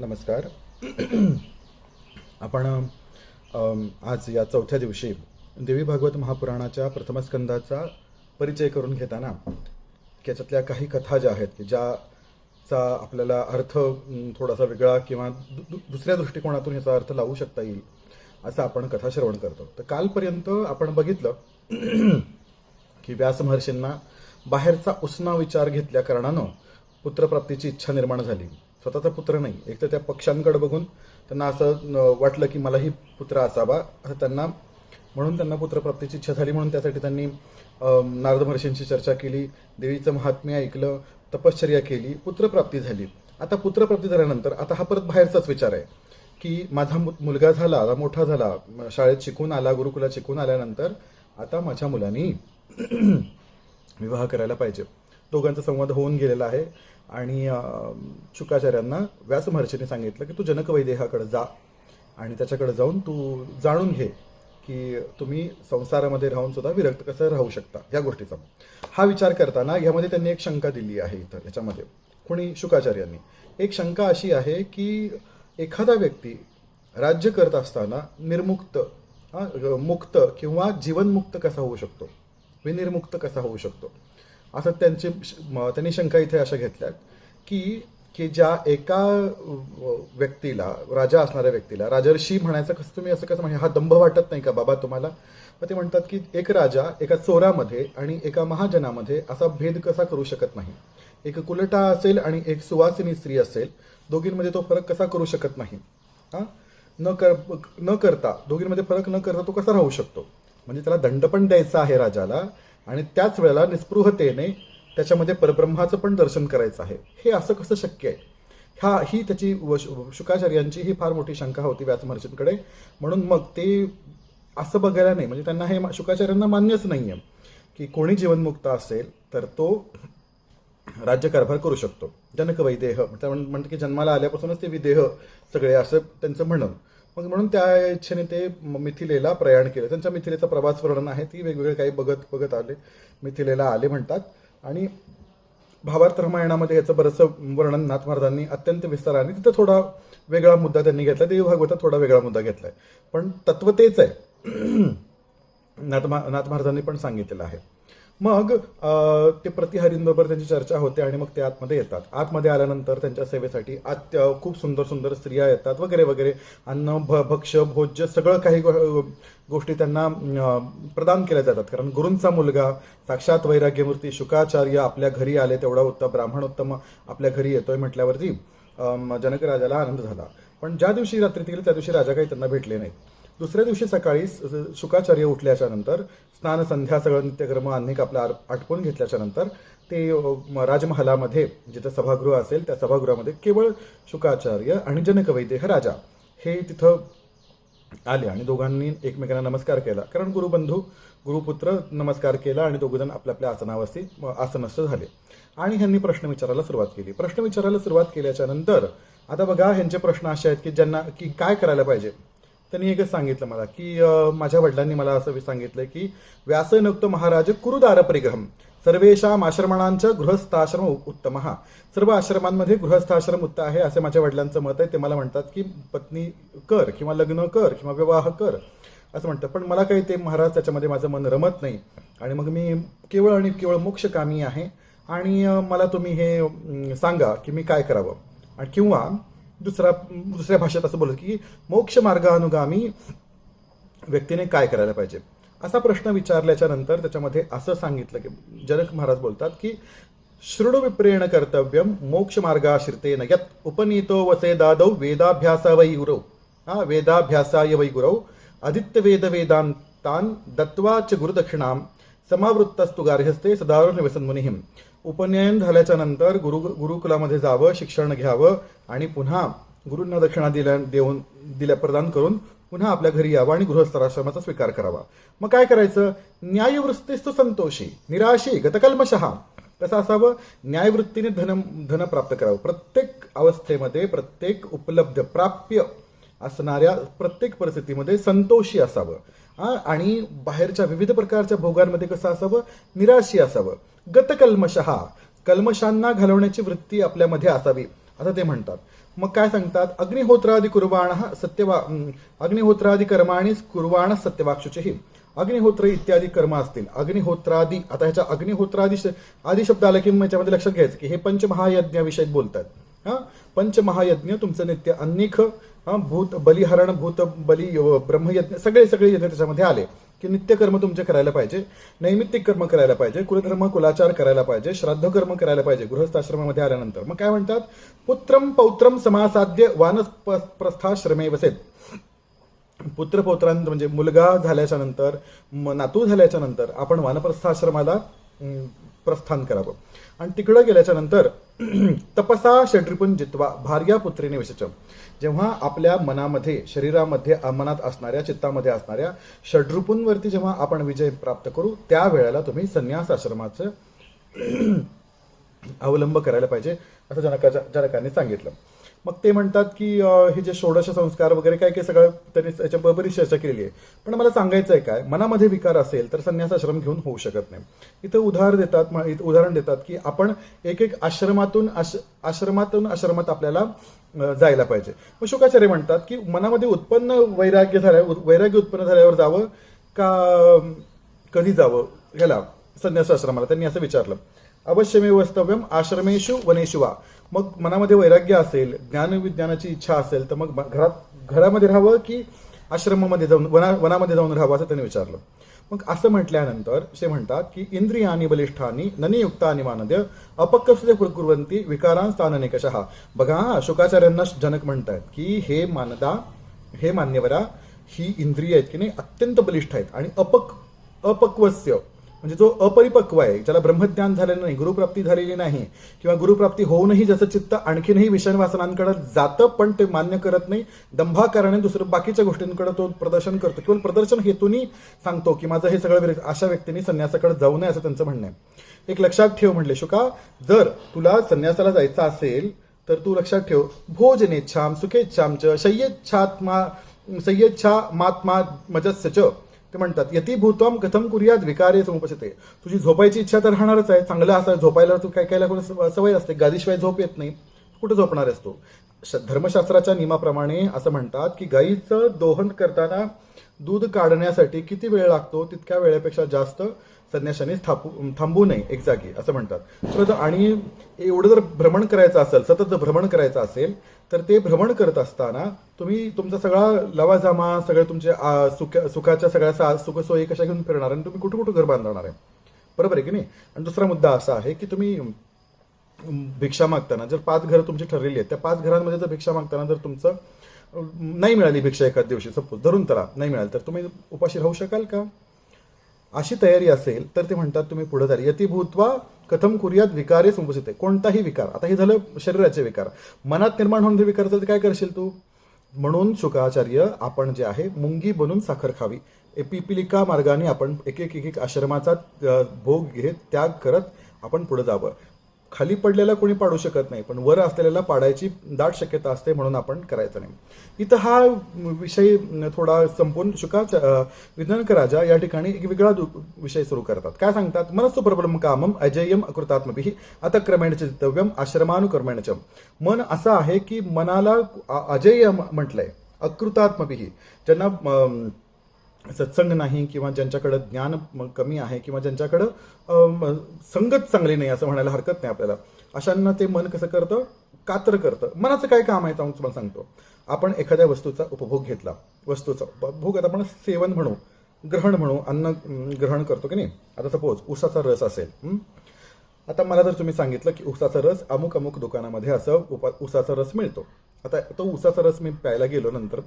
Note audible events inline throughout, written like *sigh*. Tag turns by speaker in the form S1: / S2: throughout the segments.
S1: नमस्कार. आपण आज या चौथ्या दिवशी देवी भागवत महापुराणाच्या प्रथमस्कंदाचा परिचय करून घेताना त्याच्यातल्या काही कथा ज्या आहेत की ज्याचा आपल्याला अर्थ थोडासा वेगळा किंवा दु- दु- दुसऱ्या दृष्टिकोनातून याचा अर्थ लावू शकता येईल असं आपण कथा श्रवण करतो. तर कालपर्यंत आपण बघितलं की व्यास महर्षींना बाहेरचा उसना विचार घेतल्या कारणानं पुत्रप्राप्तीची इच्छा निर्माण झाली. स्वतःचा पुत्र नाही. एक तर त्या पक्ष्यांकडे बघून त्यांना असं वाटलं की मलाही पुत्र असावा असं त्यांना म्हणून त्यांना पुत्रप्राप्तीची इच्छा झाली. म्हणून त्यासाठी त्यांनी नारद महर्षींशी चर्चा केली. देवीचं महात्म्य ऐकलं तपश्चर्या केली पुत्रप्राप्ती झाली. आता पुत्रप्राप्ती झाल्यानंतर आता हा परत बाहेरचाच विचार आहे. की माझा मु- मुलगा झाला आता मोठा झाला शाळेत शिकून आला गुरुकुलात शिकून आल्यानंतर आता माझ्या मुलांनी *clears throat* विवाह करायला पाहिजे. दोघांचा संवाद होऊन गेलेला आहे. आणि शुकाचार्यांना व्यासमहर्षीने सांगितलं की तू जनकवैदेहाकडे जा आणि त्याच्याकडे जाऊन तू जाणून घे की तुम्ही संसारामध्ये राहून सुद्धा विरक्त कसं राहू शकता या गोष्टीचा. हा विचार करताना यामध्ये त्यांनी एक शंका दिली आहे इथं याच्यामध्ये. कोणी? शुकाचार्यांनी एक शंका अशी आहे की एखादा व्यक्ती राज्य करत असताना निर्मुक्त मुक्त किंवा जीवनमुक्त कसा होऊ शकतो? विनिर्मुक्त कसा होऊ शकतो? असं त्यांची त्यांनी शंका इथे अशा घेतल्यात. की की ज्या एका व्यक्तीला राजा असणाऱ्या व्यक्तीला राजर्षी म्हणायचं कसं तुम्ही असं कसं म्हणजे हा दंभ वाटत नाही का बाबा तुम्हाला? मग ते म्हणतात की एक राजा एका चोरामध्ये आणि एका महाजनामध्ये असा भेद कसा करू शकत नाही? एक कुलटा असेल आणि एक सुवासिनी स्त्री असेल दोघींमध्ये तो फरक कसा करू शकत नाही? हां? न कर न करता दोघींमध्ये फरक न करता तो कसा राहू शकतो? म्हणजे त्याला दंड पण द्यायचा आहे राजाला आणि त्याच वेळेला निस्पृहतेने त्याच्यामध्ये परब्रह्माचं पण दर्शन करायचं आहे. हे असं कसं शक्य आहे? ह्या ही त्याची व- शुकाचार्यांची ही फार मोठी शंका होती व्यास महर्षींकडे. म्हणून मग ते असं बघायला नाही. म्हणजे त्यांना हे शुकाचार्यांना मान्यच नाही आहे की कोणी जीवनमुक्त असेल तर तो राज्यकारभार करू शकतो. जनक वैदेह. म्हण- म्हणतात की जन्माला आल्यापासूनच ते विदेह सगळे असं त्यांचं म्हणणं. मग म्हणून त्या इच्छेने ते मिथिलेला प्रयाण केलं. त्यांच्या मिथिलेचा प्रवास वर्णन आहे. ती वेगवेगळे काही बघत बघत आले. मिथिलेला आले म्हणतात. आणि भावार्थ रामायणामध्ये याचं बरंचसं वर्णन नाथ महाराजांनी अत्यंत विस्ताराने तिथं थोडा वेगळा मुद्दा त्यांनी घेतला देवी भागवतात थोडा वेगळा मुद्दा घेतला आहे पण तत्व तेच आहे. *clears throat* नाथ मा- नाथ महाराजांनी पण सांगितलेलं आहे. मग ते प्रतिहरींबरोबर त्यांची चर्चा होते आणि मग ते आतमध्ये येतात. आतमध्ये आल्यानंतर त्यांच्या सेवेसाठी आत खूप सुंदर सुंदर स्त्रिया येतात वगैरे वगैरे. अन्न भ भक्ष भोज्य सगळं काही गोष्टी त्यांना प्रदान केल्या जातात. कारण गुरूंचा मुलगा साक्षात वैराग्यमूर्ती शुकाचार्य आपल्या घरी आले तेवढा उत्तम ब्राह्मण उत्तम आपल्या घरी येतोय म्हटल्यावरती जनकराजाला जनक राजाला आनंद झाला. पण ज्या दिवशी रात्री गेले त्या दिवशी राजा काही त्यांना भेटले नाहीत. दुसऱ्या दिवशी सकाळी शुकाचार्य उठल्याच्या नंतर स्नान संध्या सगळं नित्यक्रम अनेक आपला आटपून घेतल्याच्या नंतर ते राजमहालामध्ये जिथं सभागृह असेल त्या सभागृहामध्ये केवळ शुकाचार्य आणि जनकवैद्य राजा हे तिथं आले आणि दोघांनी एकमेकांना नमस्कार केला. कारण गुरुबंधू गुरुपुत्र नमस्कार केला आणि दोघंजण आपल्या आपल्या आसनावरती आसनस्थ झाले. आणि ह्यांनी प्रश्न विचारायला सुरुवात केली. प्रश्न विचारायला सुरुवात केल्याच्यानंतर आता बघा ह्यांचे प्रश्न असे आहेत की ज्यांना की काय करायला पाहिजे? त्यांनी एकच सांगितलं मला की माझ्या वडिलांनी मला असं सांगितलं की व्यासनोक्त महाराज कुरुदार परिग्रहम सर्वेशाम आश्रमणांच्या गृहस्थाश्रम उत्तम. हा सर्व आश्रमांमध्ये गृहस्थाश्रम उत्तम आहे असे माझ्या वडिलांचं मत आहे. ते मला म्हणतात की पत्नी कर किंवा लग्न कर किंवा विवाह कर असं म्हणतात. पण मला काही ते महाराज त्याच्यामध्ये माझं मन रमत नाही. आणि मग मी केवळ आणि केवळ मोक्षकामी आहे. आणि मला तुम्ही हे सांगा की मी काय करावं. आणि किंवा दुसरा दुसऱ्या भाषेत असं बोलत की मोक्ष मार्गानुगामी व्यक्तीने काय करायला पाहिजे? असा प्रश्न विचारल्याच्या नंतर त्याच्यामध्ये असं सांगितलं की जनक महाराज बोलतात की शृणु विप्रेण कर्तव्यम मोक्ष मार्गाश्रितेन यत उपनीतो वसे दादौ वेदाभ्यासा वै गुरौ। हा वेदाभ्यासाय वै गुरौ। आदित्य वेद वेदांतान दत्वा च गुरुदक्षिणाम। समावृत्तस्तु गार्हस्ते सदावर निवसन मुनिहिम उपनयन झाल्याच्यानंतर गुरु गुरुकुलामध्ये जावं शिक्षण घ्यावं आणि पुन्हा गुरूंना दक्षिणा दिल्या देऊन दिल्या प्रदान करून पुन्हा आपल्या घरी यावं आणि गृहस्थाश्रमाचा स्वीकार करावा. मग काय करायचं? न्यायवृत्तीस्तु संतोषी निराशी गतकल्मशहा कसं असावं? न्यायवृत्तीने धन धन प्राप्त करावं. प्रत्येक अवस्थेमध्ये प्रत्येक उपलब्ध प्राप्य असणाऱ्या प्रत्येक परिस्थितीमध्ये संतोषी असावं. हां आणि बाहेरच्या विविध प्रकारच्या भोगांमध्ये कसं असावं? निराशी असावं. गतकल्मशहा कल्मशांना घालवण्याची वृत्ती आपल्यामध्ये असावी. आता ते म्हणतात. मग काय सांगतात? अग्निहोत्रादी कुर्बाण सत्यवा अग्निहोत्रादी कर्माणी कुर्बाण सत्यवाक्षुचेही अग्निहोत्र इत्यादी कर्म असतील. अग्निहोत्रादी आता ह्याच्या अग्निहोत्रादी आदी शब्द आला की मग याच्यामध्ये लक्षात घ्यायचं की हे पंचमहायज्ञाविषयी बोलतात. हां? पंचमहायज्ञ तुमचं नित्य अन्निख हा? भूत बलिहरण भूत बली ब्रह्मयज्ञ सगळे सगळे यज्ञ त्याच्यामध्ये आले की नित्य कर्म तुमचे करायला पाहिजे नैमित्तिक कर्म करायला पाहिजे कुलधर्म कुलाचार करायला पाहिजे श्राद्ध कर्म करायला पाहिजे गृहस्थाश्रमामध्ये आल्यानंतर. मग काय म्हणतात? पुत्रम पौत्रम समासाध्य वानप्रस्थाश्रमे वसेत. पुत्र पौत्रांत म्हणजे मुलगा झाल्याच्यानंतर म- नातू झाल्याच्यानंतर आपण वानप्रस्थाश्रमाला प्रस्थान करावं. आणि तिकडं गेल्याच्यानंतर *clears throat* तपसा षड्रिपुन जित्वा भार्या पुत्रीने विसचम जेव्हा आपल्या मनामध्ये शरीरामध्ये मनात असणाऱ्या चित्तामध्ये असणाऱ्या षड्रुपूंवरती जेव्हा आपण विजय प्राप्त करू त्यावेळेला तुम्ही संन्यास आश्रमाचं *clears throat* अवलंब करायला पाहिजे असं जनकाच्या जनकांनी सांगितलं. मग ते म्हणतात की हे जे षोडश संस्कार वगैरे काय काय सगळं त्यांनी याच्या बरीच चर्चा केलेली आहे. पण मला सांगायचं आहे काय मनामध्ये विकार असेल तर संन्यास आश्रम घेऊन होऊ शकत नाही. इथं उदाहरण देतात म- इथं उदाहरण देतात की आपण एक एक आश्रमातून आश आश्रमातून आश्रमात आपल्याला जायला पाहिजे. मग शुकाचार्य म्हणतात की मनामध्ये उत्पन्न वैराग्य झाल्या वैराग्य उत्पन्न झाल्यावर जावं का कधी जावं? ह्याला संन्यास आश्रमाला त्यांनी असं विचारलं. अवश्यमेव वस्तव्यम आश्रमेशु वनेशु वा. मग मनामध्ये वैराग्य असेल ज्ञानविज्ञानाची इच्छा असेल तर मग घरात घरामध्ये राहावं की आश्रमामध्ये जाऊन वना वनामध्ये जाऊन राहावं असं त्यांनी विचारलं. मग असं म्हटल्यानंतर ते म्हणतात की इंद्रियानी बलिष्ठानी ननियुक्तानि मानद्य अपक्वस्य कुरकुरवंती विकारां स्थान निकषः बघा अशोकाचार्यांना शुकाचार्यांना जनक म्हणतात की हे मानदा हे मान्यवरा ही इंद्रिय आहेत की नाही अत्यंत बलिष्ठ आहेत. आणि अपक अपक्वस्य म्हणजे जो अपरिपक्व आहे ज्याला ब्रह्मज्ञान झालेलं नाही गुरुप्राप्ती झालेली नाही किंवा गुरुप्राप्ती होऊनही ज्याचं चित्त आणखीनही विषयवासनांकडे जातं पण ते मान्य करत नाही दंभाकारणे दुसरं बाकीच्या गोष्टींकडे तो प्रदर्शन करतो. किंवा प्रदर्शन हेतूनही सांगतो की माझं हे सगळं अशा व्यक्तींनी संन्यासाकडे जाऊ नये असं त्यांचं म्हणणं आहे. एक लक्षात ठेव म्हणले शुका जर तुला संन्यासाला जायचं असेल तर तू लक्षात ठेव भोजनेच्छाम सुखेच्छाम च शय्येच्छात्मा सय्येच्छा मात्मा मजस्य च. ते म्हणतात यती भूतम कथम कुर्यात विकारे समुपसते तुझी झोपायची इच्छा तर राहणारच आहे. चांगलं असं झोपायला तू काय कायला कोणी सवय असते. गादीशिवाय झोप येत नाही. कुठं झोपणार असतो श- धर्मशास्त्राच्या नियमाप्रमाणे असं म्हणतात की गाईचं दोहन करताना दूध काढण्यासाठी किती वेळ लागतो? तितक्या वेळेपेक्षा जास्त संन्याशाने थांबू थांबू नये एक जागी असं म्हणतात. आणि एवढं जर भ्रमण करायचं असेल सतत जर भ्रमण करायचं असेल तर ते भ्रमण करत असताना तुम्ही तुमचा सगळा लवाजामा सगळे तुमचे आ, सुख सुखाच्या सगळ्या सा सुखसोयी कशा घेऊन फिरणार आणि तुम्ही कुठं कुठं घर बांधणार आहे? बरोबर आहे की नाही? आणि दुसरा मुद्दा असा आहे की तुम्ही भिक्षा मागताना जर पाच घरं तुमची ठरलेली आहेत त्या पाच घरांमध्ये जर भिक्षा मागताना जर तुमचं नाही मिळाली भिक्षा एखाद दिवशी सपोज धरून तरा नाही मिळाली तर तुम्ही उपाशी राहू शकाल का? अशी तयारी असेल तर ते म्हणतात तुम्ही पुढे जाल यती कथम कुर्यात विकारे संपुसित कोणताही विकार. आता हे झालं शरीराचे विकार. मनात निर्माण होऊन विकार तर काय करशील तू? म्हणून शुकाचार्य आपण जे आहे मुंगी बनून साखर खावी. ए मार्गाने आपण एक एक एक आश्रमाचा भोग घेत त्याग करत आपण पुढे जावं. खाली पडलेला कोणी पाडू शकत नाही पण वर असलेल्याला पाडायची दाट शक्यता असते म्हणून आपण करायचं नाही. इथं हा विषय थोडा संपून शुकाच विज्ञानक राजा या ठिकाणी एक वेगळा दु- विषय सुरू करतात. काय सांगतात? मनस्सु प्रबलम कामम अजयम अकृतात्मभी अतक्रमेण क्रमेण चित्तव्यम मन असं आहे की मनाला अ- म्हटलंय अकृतात्मभी. ज्यांना सत्संग नाही किंवा ज्यांच्याकडं ज्ञान म- कमी आहे किंवा ज्यांच्याकडं संगत चांगली नाही असं म्हणायला हरकत नाही आपल्याला. अशांना ते मन कसं करतं? कातर करतं. मनाचं काय काम आहे जाऊन तुम्हाला सांगतो. आपण एखाद्या वस्तूचा उपभोग घेतला. वस्तूचा उपभोग आता आपण सेवन म्हणू ग्रहण म्हणू अन्न ग्रहण करतो की नाही? आता सपोज उसाचा रस असेल आता मला जर तुम्ही सांगितलं की उसाचा रस अमुक अमुक दुकानामध्ये असं उपा उसाचा रस मिळतो. आता तो उसाचा रस मी प्यायला गेलो नंतर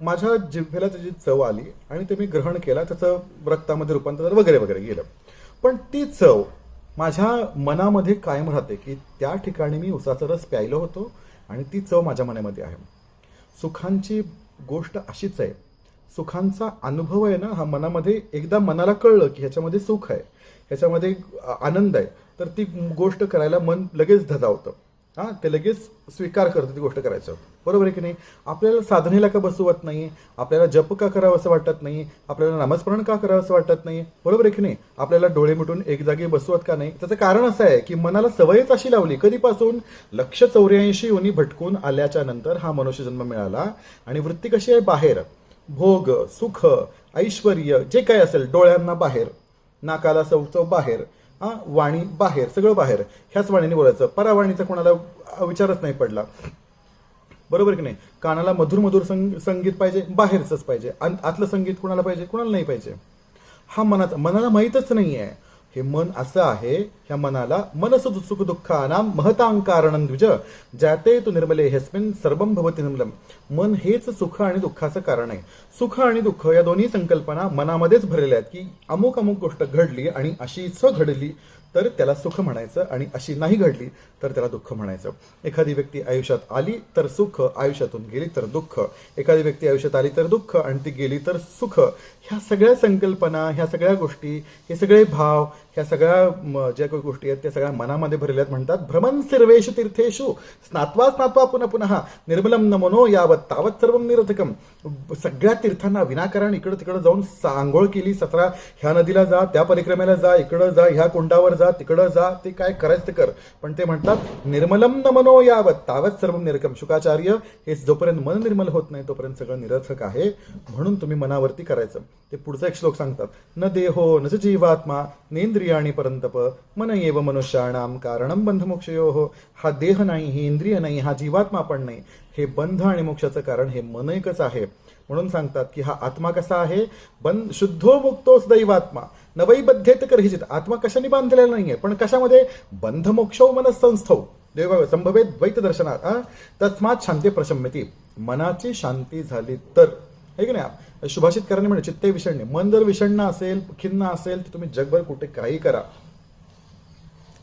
S1: माझ्या जिभेला त्याची चव आली आणि ते मी ग्रहण केला त्याचं रक्तामध्ये रूपांतर वगैरे वगैरे गेलं. पण ती चव माझ्या मनामध्ये कायम राहते की त्या ठिकाणी मी उसाचा रस प्यायलो होतो आणि ती चव माझ्या मनामध्ये आहे. सुखांची गोष्ट अशीच आहे. सुखांचा अनुभव आहे ना हा मनामध्ये एकदा मनाला कळलं की ह्याच्यामध्ये सुख आहे ह्याच्यामध्ये आनंद आहे तर ती गोष्ट करायला मन लगेच धजावतं. हां ते लगेच स्वीकार करतो ती गोष्ट करायचं. बरोबर आहे की नाही? आपल्याला साधनेला का बसवत नाही आपल्याला जप का करावं असं वाटत नाही आपल्याला नामस्मरण का करावं असं वाटत नाही बरोबर आहे की नाही? आपल्याला डोळे मिटून एक जागी बसवत का नाही? त्याचं कारण असं आहे की मनाला सवयच अशी लावली. कधीपासून? लक्ष चौऱ्याऐंशी योनी भटकून आल्याच्यानंतर हा मनुष्य जन्म मिळाला. आणि वृत्ती कशी आहे? बाहेर. भोग सुख ऐश्वर जे काय असेल डोळ्यांना बाहेर. नाकाला चव बाहेर. हा वाणी बाहेर सगळं बाहेर. ह्याच वाणीने बोलायचं. परावाणीचा कोणाला विचारच नाही पडला. बरोबर की नाही? कानाला मधुर मधुर संग संगीत पाहिजे बाहेरचंच पाहिजे. आतलं संगीत कुणाला पाहिजे? कुणाला नाही पाहिजे? हा मनाचा मनाला माहीतच नाही आहे हे मन असं आहे ह्या मनाला मनस सुख दुःखानाम महतां कारणं द्विज ज्याते तू निर्मले हेस्मिन सर्वम भवती निर्मलम. मन हेच सुख आणि दुःखाचं कारण आहे. सुख आणि दुःख या दोन्ही संकल्पना मनामध्येच भरलेल्या आहेत की अमुक अमुक गोष्ट घडली आणि अशी स घडली तर त्याला सुख म्हणायचं आणि अशी नाही घडली तर त्याला दुःख म्हणायचं. एखादी व्यक्ती आयुष्यात आली तर सुख आयुष्यातून गेली तर दुःख. एखादी व्यक्ती आयुष्यात आली तर दुःख आणि ती गेली तर सुख. ह्या सगळ्या संकल्पना ह्या सगळ्या गोष्टी हे सगळे भाव ह्या सगळ्या ज्या काही गोष्टी आहेत त्या सगळ्या मनामध्ये भरलेल्या आहेत म्हणतात भ्रमण सर्वेषु तीर्थेषु स्नात्वा स्नात्वा पुन्हा पुन्हा निर्मलम नमनो यावत तावत सर्व निरथकम सगळ्या तीर्थांना विनाकारण इकडं तिकडं जाऊन आंघोळ केली सतरा ह्या नदीला जा त्या परिक्रमेला जा इकडं जा ह्या कुंडावर जा तिकडं जा ते काय करायचं कर. पण ते म्हणतात निर्मलम नमनो यावत तावत सर्व निरकम शुकाचार्य हे जोपर्यंत मन निर्मल होत नाही तोपर्यंत सगळं निरर्थक आहे. म्हणून तुम्ही मनावरती करायचं. ते पुढचा एक श्लोक सांगतात न देहो न जीवात्मा जीवात्मा इंद्रियाणी परंतप मन एव मनुष्याणाम कारणम बंध मोक्षयो हा देह नाही ही इंद्रिय नाही हा जीवात्मा पण नाही. हे बंध आणि मोक्षाचं कारण हे मन एकच आहे. म्हणून सांगतात की हा आत्मा कसा आहे? बंध शुद्धो मुक्तोच दैवात्मा. नवैबद्धेत करहिजित. आत्मा कशाने बांधलेला नाहीये? पण कशामध्ये? बंध मोक्षो मनसंस्थौ देव संभवेत द्वैत दर्शनात तस्मात शांती प्रशम्यती मनाची शांती झाली तर. आहे की नाही? शुभाषित करणे म्हणजे चित्ते विषणणे मन जर विषण्ण असेल खिन्न असेल तर तुम्ही जगभर कुठे काही करा.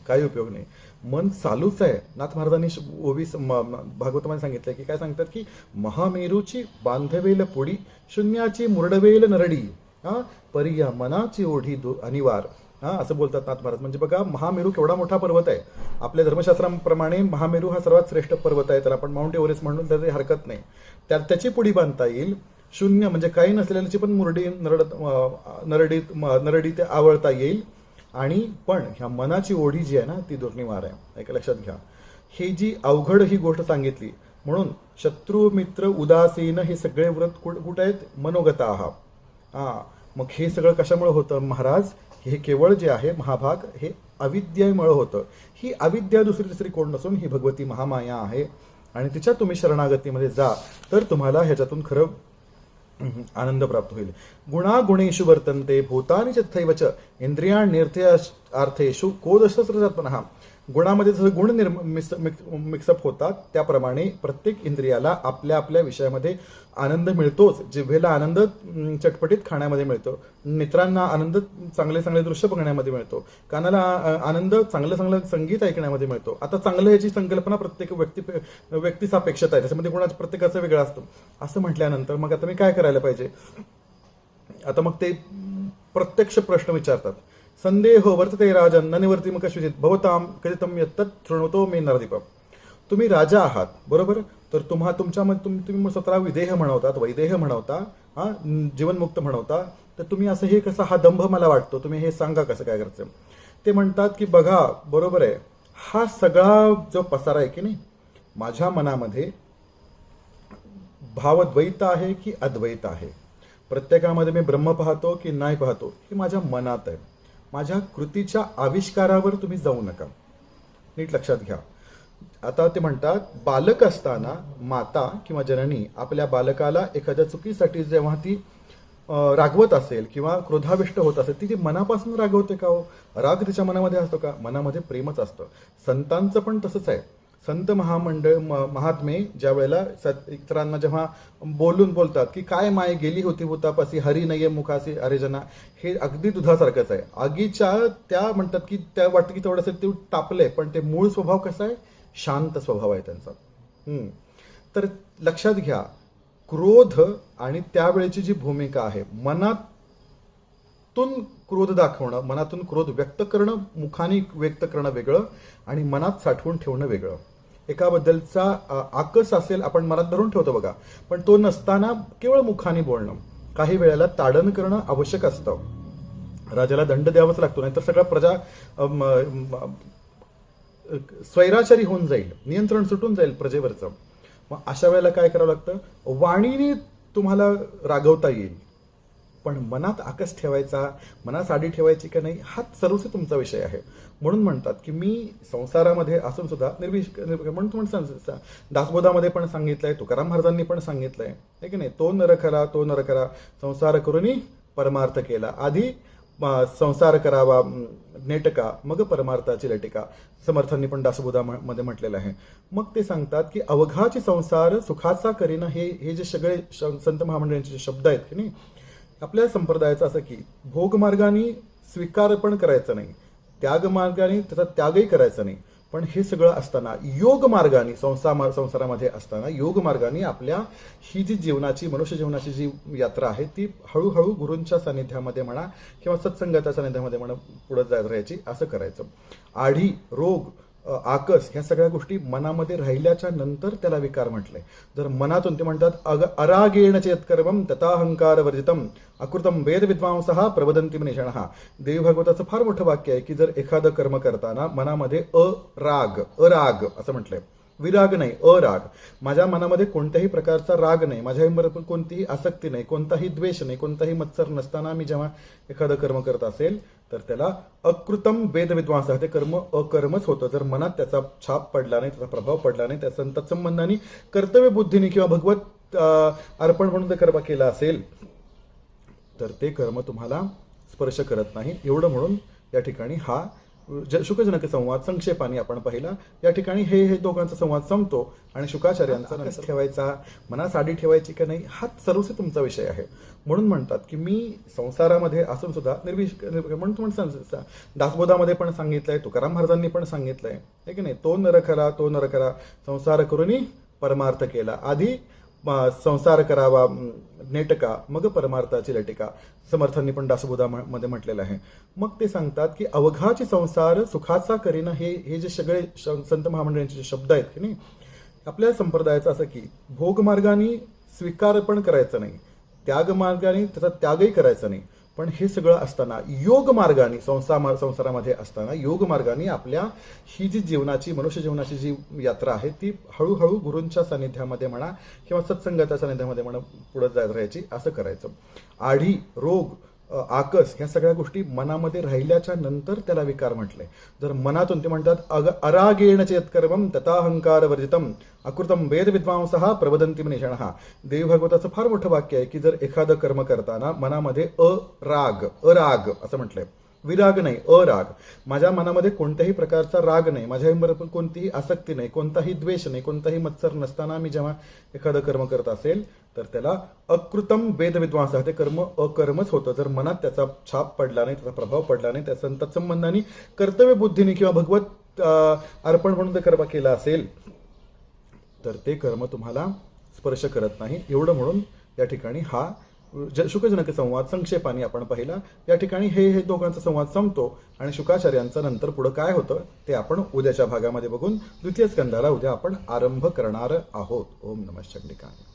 S1: काही उपयोग नाही. मन चालूच आहे. नाथ महाराजांनी श- ओवी स- म- भागवतामध्ये सांगितलं की काय सांगतात की महामेरूची बांधवेल पुडी शून्याची मुरडवेल नरडी हा? परिया मनाची ओढी दु अनिवार हा? असं बोलतात नाथ महाराज. म्हणजे बघा महामेरू केवढा मोठा पर्वत आहे. आपल्या धर्मशास्त्राप्रमाणे महामेरू हा सर्वात श्रेष्ठ पर्वत आहे. तर आपण माउंट एव्हरेस्ट म्हणून त्याची हरकत नाही. त्यात त्याची पुढी बांधता येईल. शून्य म्हणजे काही नसलेल्याची पण मुरडी नरड नरडीत म- नरडी ते आवळता येईल. आणि पण ह्या मनाची ओढी जी आहे ना ती दुर्निवार आहे. ऐका लक्षात घ्या. ही जी अवघड ही गोष्ट सांगितली म्हणून शत्रू मित्र उदासीन हे सगळे व्रत कुठ कुठं आहेत? मनोगता. आहात हा मग हे सगळं कशामुळे होतं महाराज? हे केवळ जे आहे महाभाग हे अविद्येमुळं होतं. ही अविद्या दुसरी तिसरी कोण नसून ही भगवती महामाया आहे. आणि तिच्या तुम्ही शरणागतीमध्ये जा. तर तुम्हाला ह्याच्यातून खरं आनंद प्राप्त होईल. गुणा गुणेषु वर्तन्ते भूतानि च तथैव च इंद्रिया अर्थेषु कोदशस्त्रजात्मनः गुणामध्ये जसं गुण निर्म मिक्स मिक्सअप होतात त्याप्रमाणे प्रत्येक इंद्रियाला आपल्या आपल्या विषयामध्ये आनंद मिळतोच. जिभेला आनंद चटपटीत खाण्यामध्ये मिळतो. नेत्रांना आनंद चांगले चांगले दृश्य बघण्यामध्ये मिळतो. कानाला आनंद चांगलं चांगलं संगीत ऐकण्यामध्ये मिळतो. आता चांगलं याची संकल्पना प्रत्येक व्यक्ती व्यक्तिसापेक्षता आहे. त्याच्यामध्ये कोणाचं प्रत्येकाचं वेगळं असतं. असं म्हटल्यानंतर मग आता मी काय करायला पाहिजे? आता मग ते प्रत्यक्ष प्रश्न विचारतात. संदेहो वर्तते राजन न निवर्ती मग कश्विजित भवताम कथितम यत्तत् शृणवतो मे नरदीप तुम्ही राजा आहात बरोबर? तर तुम्हा तुमच्यामध्ये तुम तुम्ही मग स्वतःला विदेह म्हणवतात वैदेह म्हणवता हा जीवनमुक्त म्हणवता तर तुम्ही असं हे कसं हा दंभ मला वाटतो तुम्ही हे सांगा कसं काय करायचं ते म्हणतात की बघा बरोबर आहे. हा सगळा जो पसारा आहे की नाही माझ्या मनामध्ये भावद्वैत आहे की अद्वैत आहे? प्रत्येकामध्ये मी ब्रह्म पाहतो की नाही पाहतो हे माझ्या मनात आहे. माझ्या कृतीच्या आविष्कारावर तुम्ही जाऊ नका. नीट लक्षात घ्या. आता ते म्हणतात बालक असताना माता किंवा जननी आपल्या बालकाला एखाद्या चुकीसाठी जेव्हा ती रागवत असेल किंवा क्रोधाविष्ट होत असेल ती ती मनापासून रागवते का हो? राग तिच्या मनामध्ये असतो का? मनामध्ये प्रेमच असतं. संतांचं पण तसंच आहे. संत महामंडळ म- महात्मे ज्या वेळेला सत इतरांना जेव्हा बोलून बोलतात की काय माय गेली होती भूतापासी हरी नये मुखासी अरेजना हे अगदी दुधासारखंच आहे. आगीच्या त्या म्हणतात की त्या वाटतं की थोडंसं ते तापले पण ते मूळ स्वभाव कसा आहे? शांत स्वभाव आहे त्यांचा. तर लक्षात घ्या क्रोध आणि त्यावेळेची जी भूमिका आहे मनातून क्रोध दाखवणं मनातून क्रोध व्यक्त करणं मुखाने व्यक्त करणं वेगळं आणि मनात साठवून ठेवणं वेगळं. एकाबद्दलचा आकस असेल आपण मनात धरून ठेवतो बघा. पण तो नसताना केवळ मुखाने बोलणं. काही वेळेला ताडण करणं आवश्यक असतं. राजाला दंड द्यावाच लागतो नाहीतर सगळा प्रजा स्वैराचारी होऊन जाईल. नियंत्रण सुटून जाईल प्रजेवरचं. मग अशा वेळेला काय करावं लागतं? वाणीने तुम्हाला रागवता येईल. पण मनात आकस ठेवायचा मनात साडी ठेवायची का नाही हा सर्वस्वी तुमचा विषय आहे. म्हणून म्हणतात की मी संसारामध्ये असून सुद्धा निर्विष निर्- म्हणून तुम्हाला सांग- दासबोधामध्ये पण सांगितलंय तुकाराम महाराजांनी पण सांगितलं आहे की नाही? तो नर करा तो नर करा संसार करून परमार्थ केला. आधी संसार करावा नेटका मग परमार्थाची लटिका. समर्थांनी पण दासबोधामध्ये म्हटलेलं आहे. मग ते सांगतात की अवघाची संसार सुखाचा करीना हे हे जे सगळे श- संत महामंडळांचे जे शब्द आहेत की नाही आपल्या संप्रदायाचं असं की भोगमार्गाने स्वीकार पण करायचं नाही त्याग मार्गाने त्याचा त्यागही करायचा नाही. पण हे सगळं असताना योग मार्गाने संसार संसारामध्ये असताना योग मार्गाने आपल्या ही जी जीवनाची मनुष्य जीवनाची जी यात्रा आहे ती हळूहळू गुरूंच्या सानिध्यामध्ये म्हणा किंवा सत्संगाच्या सानिध्यामध्ये म्हणा पुढे जात राहायची असं करायचं. आढी रोग आकस ह्या सगळ्या गोष्टी मनामध्ये राहिल्याच्या नंतर त्याला विकार म्हटलंय. जर मनातून ते म्हणतात अग अरागेण चेतकर्मम तथाहंकार वर्जितम अकृतम वेद विद्वांसहा प्रबदंती निषण देवी भागवताचं फार मोठं वाक्य आहे की जर एखादं कर्म करताना मनामध्ये अराग अराग असं म्हटलंय. विराग नाही अराग. माझ्या मनामध्ये कोणत्याही प्रकारचा राग नाही माझ्याबरोबर कोणतीही आसक्ती नाही कोणताही द्वेष नाही कोणताही मत्सर नसताना मी जेव्हा एखादं कर्म करत असेल तर त्याला अकृतम वेदविद्वांस ते कर्म अकर्मच होतं. जर मनात त्याचा छाप पडला नाही त्याचा प्रभाव पडला नाही त्या तत्संबंधाने कर्तव्य बुद्धीने किंवा भगवत अर्पण म्हणून जर कर्म केला असेल तर ते कर्म तुम्हाला स्पर्श करत नाही. एवढं म्हणून या ठिकाणी हा ज शुकजनक संवाद संक्षेपाने आपण पाहिला. या ठिकाणी हे हे दोघांचा संवाद संपतो आणि शुकाचार्यांचा नंतर ठेवायचा मना साडी ठेवायची का नाही हा सर्वसे तुमचा विषय आहे. म्हणून म्हणतात की मी संसारामध्ये असून सुद्धा निर्विष म्हणून तुम्हाला सांग- दासबोधामध्ये पण सांगितलंय तुकाराम महाराजांनी पण सांगितलंय. आहे की नाही? तो नर खरा तो नर खरा संसार करूनही परमार्थ केला. आधी संसार करावा नेटका मग परमार्थाची लटिका. समर्थांनी पण दासबोधामध्ये म्हटलेलं आहे. मग ते सांगतात की अवघाची संसार सुखाचा करीन हे हे जे सगळे श- संत महामंडळांचे जे शब्द आहेत की नाही आपल्या संप्रदायाचं असं की भोगमार्गाने स्वीकार पण करायचं नाही. त्याग मार्गाने त्याचा त्यागही करायचा नाही. पण हे सगळं असताना योग मार्गाने संसार संसारामध्ये असताना योग मार्गाने आपल्या ही जी जीवनाची मनुष्य जीवनाची जी यात्रा आहे ती हळूहळू गुरूंच्या सानिध्यामध्ये म्हणा किंवा सत्संगाच्या सानिध्यामध्ये म्हणा पुढे जात राहायची असं करायचं. आढी रोग आकस ह्या सगळ्या गोष्टी मनामध्ये राहिल्याच्या नंतर त्याला विकार म्हटलंय जर मनातून ते म्हणतात अग अरागेण चेतकर्मम तथाहंकार वर्जितम अकृतम वेद विद्वांस प्रवदंती निषण देवी भागवताचं फार मोठं वाक्य आहे की जर एखादं कर्म करताना मनामध्ये अराग अराग असं म्हटलंय. विराग नाही अराग. माझ्या मनामध्ये कोणत्याही प्रकारचा राग नाही माझ्याबरोबर कोणतीही आसक्ती नाही कोणताही द्वेष नाही कोणताही मत्सर नसताना मी जेव्हा एखादं कर्म करत असेल तर त्याला अकृतम वेदविद्वांस ते कर्म अकर्मच होतं. जर मनात त्याचा छाप पडला नाही त्याचा प्रभाव पडला नाही त्या तत्संबंधाने कर्तव्य बुद्धीने किंवा भगवत अर्पण म्हणून जर कर्म केला असेल तर ते कर्म तुम्हाला स्पर्श करत नाही. एवढं म्हणून या ठिकाणी हा शुकजनक संवाद संक्षेपाने आपण पाहिला या ठिकाणी हे हे दोघांचा संवाद संपतो आणि शुकाचार्यांचं नंतर पुढं काय होतं ते आपण उद्याच्या भागामध्ये बघून द्वितीय स्कंदाला उद्या आपण आरंभ करणार आहोत. ओम नमः चंडिकाय.